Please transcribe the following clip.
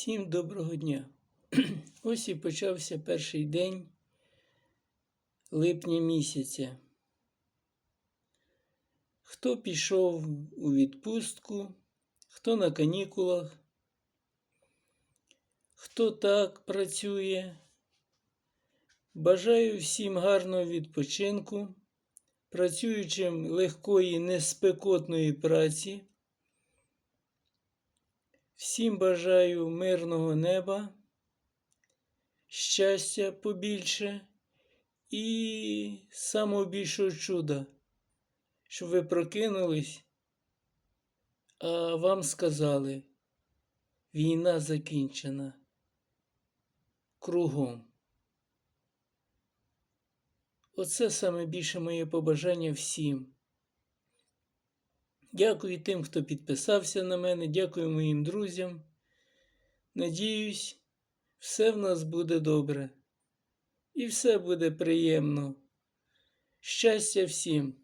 Всім доброго дня. Ось і почався перший день липня місяця. Хто пішов у відпустку, хто на канікулах, хто так працює. Бажаю всім гарного відпочинку, працюючим легкої, неспекотної праці. Всім бажаю мирного неба, щастя побільше і самого більшого чуда, щоб ви прокинулись, а вам сказали, війна закінчена кругом. Оце саме більше моє побажання всім. Дякую тим, хто підписався на мене, дякую моїм друзям. Надіюсь, все в нас буде добре. І все буде приємно. Щастя всім!